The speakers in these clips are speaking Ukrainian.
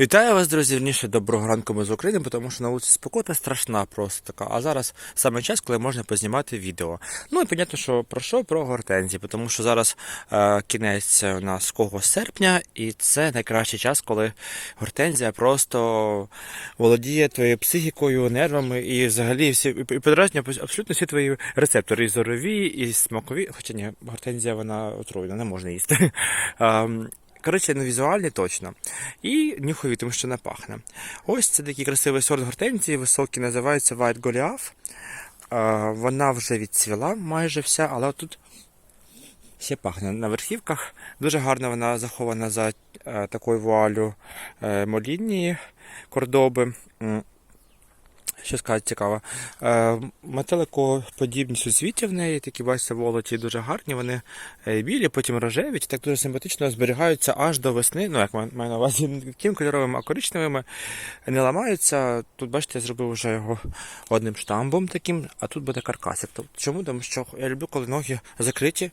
Вітаю вас, друзі. Вірніше, доброго ранку ми з України, тому що на вулиці спекота страшна просто така. А зараз саме час, коли можна познімати відео. Ну і понятно, що про що? Про гортензії, тому що зараз е, кінець у нас кого серпня, і це найкращий час, коли гортензія просто володіє твоєю психікою, нервами і взагалі всі і подразнює абсолютно всі твої рецептори, і зорові, і смакові. Хоча ні, гортензія вона отруєна, не можна їсти. Коротше, ну візуальні точно. І нюхові, тому що не пахне. Ось це такий красивий сорт гортензії, високий, називається White Goliath. Вона вже відцвіла майже вся, але тут ще пахне на верхівках. Дуже гарно вона захована за е, такою вуалю е, молінії кордоби. Що сказати цікаво. Е, Метеликоподібні суцвіття в неї, такі бачите, волоті дуже гарні, вони е, білі, потім рожеві, так дуже симпатично зберігаються аж до весни. Ну, як маю маю на увазі, не таким кольоровим, а коричневими, не ламаються. Тут, бачите, я зробив вже його одним штамбом таким, а тут буде каркасик. Тобто, чому? Тому що я люблю, коли ноги закриті,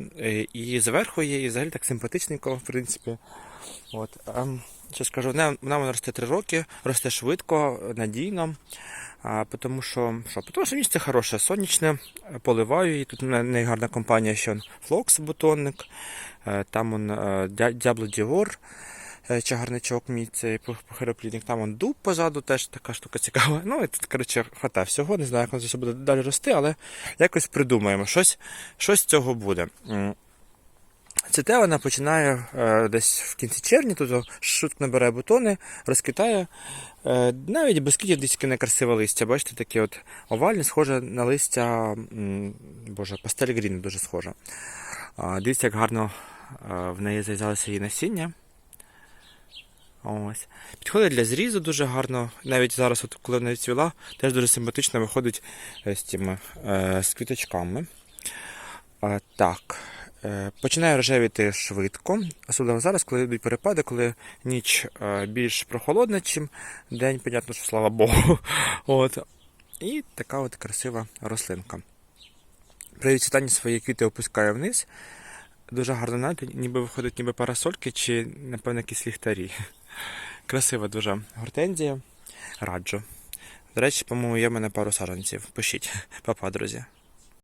е, і зверху є, і взагалі так симпатичненько, в принципі. От. ем, Що скажу, вона, вона росте 3 роки, росте швидко, надійно. А, тому що, що? Тому що місце хороше, сонячне, поливаю її. Тут у мене найгарна компанія, що Флокс бутонник, е, там он е, Дябло Діор, е, чагарничок мій цей похироплідник, там он дуб позаду, теж така штука цікава. Ну і тут, коротше, хвата всього, не знаю, як воно все буде далі рости, але якось придумаємо, щось з цього буде. Цвіте вона починає е, десь в кінці червня, тут шутк набирає бутони, розквітає. Е, навіть без квітів десь некрасиве листя. Бачите, таке от овальне, схоже на листя, боже, пастель грін дуже схоже. Дивіться, як гарно е, в неї зав'язалося її насіння. Ось. Підходить для зрізу дуже гарно. Навіть зараз, от, коли вона цвіла, теж дуже симпатично виходить з, цими, е, з квіточками. Так. Е, Починає рожевіти швидко, особливо зараз, коли йдуть перепади, коли ніч е, більш прохолодна, чим день, понятно, що слава Богу. От. І така от красива рослинка. При відцвітанні свої квіти опускає вниз. Дуже гарно навіть, ніби виходить ніби парасольки чи, напевно, якісь ліхтарі. Красива дуже гортензія. Раджу. До речі, по-моєму, є в мене пару саджанців. Пишіть, папа, друзі.